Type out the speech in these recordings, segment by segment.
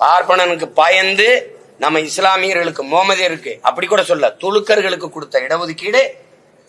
பார்ப்பனனுக்கு பயந்து நம்ம இஸ்லாமியர்களுக்கு மோமதியருக்கு அப்படி கூட சொல்ல துலுக்கர்களுக்கு கொடுத்த இடஒதுக்கீடு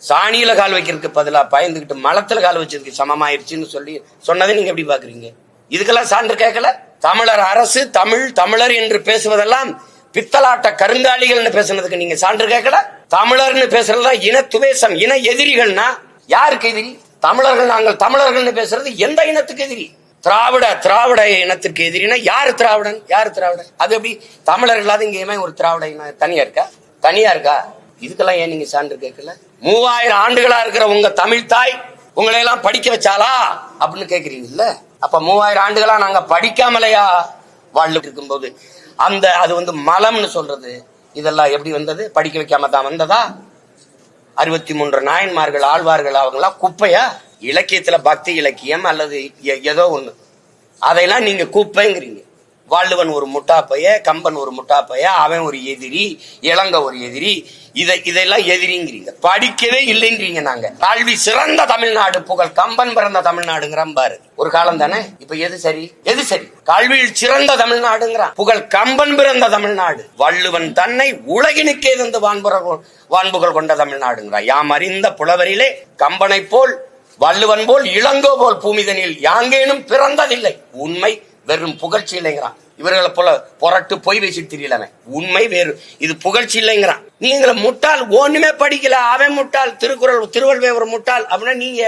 சாணியில கால் வைக்கிறதுக்கு பதிலா பயந்துகிட்டு மலத்துல கால் வச்சதுக்கு சமமாயிருச்சுன்னு சொல்லி சொன்னதை நீங்க எப்படி பாக்குறீங்க இதுக்கெல்லாம் சான்று கேட்கல. தமிழர் அரசு தமிழ் தமிழர் என்று பேசுவதெல்லாம் பித்தலாட்ட கருங்காலிகள்னு பேசுனதுக்கு நீங்க சான்று கேட்கல. தமிழர்னு பேசுறதா இன துவேசம் இன எதிரிகள்னா யாருக்கு எதிரி? தமிழர்கள் நாங்கள் தமிழர்கள்னு பேசுறது எந்த இனத்துக்கு எதிரி? திராவிட திராவிட இனத்திற்கு எதிரினா யார் திராவிடன்? யார் திராவிடன்? அது எப்படி? தமிழர் இல்லாத இங்கேயுமே ஒரு திராவிட இனம் தனியா இருக்கா? தனியா இருக்கா? இதுக்கெல்லாம் ஏன் நீங்க சான்று கேட்கல? மூவாயிரம் ஆண்டுகளா இருக்கிற உங்க தமிழ் தாய் உங்களை எல்லாம் படிக்க வச்சாலா அப்படின்னு கேக்குறீங்கல்ல அப்ப மூவாயிரம் ஆண்டுகளா நாங்க படிக்காமலையா வாழ்ந்துட்டு இருக்கும்போது? அந்த அது வந்து மலம்னு சொல்றது. இதெல்லாம் எப்படி வந்தது? படிக்க வைக்காம தான் வந்ததா? அறுபத்தி மூன்று நாயன்மார்கள் ஆழ்வார்கள் அவங்களாம் குப்பையா? இலக்கியத்துல பக்தி இலக்கியம் அல்லது எ- ஏதோ ஒண்ணு. அதையெல்லாம் நீங்க குப்பைங்கிறீங்க. வள்ளுவன் ஒரு முட்டாப்பைய கம்பன் ஒரு முட்டாப்பைய அவன் ஒரு எதிரி இளங்க ஒரு எதிரி இதை இதெல்லாம் எதிரிங்கிறீங்க. படிக்கவே இல்லைங்கிறீங்க நாங்க. கல்வி சிறந்த தமிழ்நாடு புகழ் கம்பன் பிறந்த தமிழ்நாடுங்கிறான் பாரு. ஒரு காலம் தானே? இப்ப எது சரி? எது சரி? கல்வியில் சிறந்த தமிழ்நாடுங்கிறான். புகழ் கம்பன் பிறந்த தமிழ்நாடு. வள்ளுவன் தன்னை உலகினுக்கே இருந்து வான்புற வான்புகள் கொண்ட தமிழ்நாடுங்கிறான். யாம் அறிந்த புலவரிலே கம்பனை போல் வள்ளுவன் போல் இளங்கோ போல் பூமிதனில் யாங்கேனும் பிறந்ததில்லை. உண்மை வெறும் புகழ்ச்சி இல்லைங்கிறான். இவர்களை போல புரட்டு பொய் வச்சு தெரியலமே. உண்மை வேறு. இது புகழ்ச்சி இல்லைங்கிறான். நீங்கள முட்டாள் ஒண்ணுமே படிக்கல. அவன் முட்டாள் திருக்குறள் திருவள்ளுவர் முட்டாள் அப்படின்னா நீங்க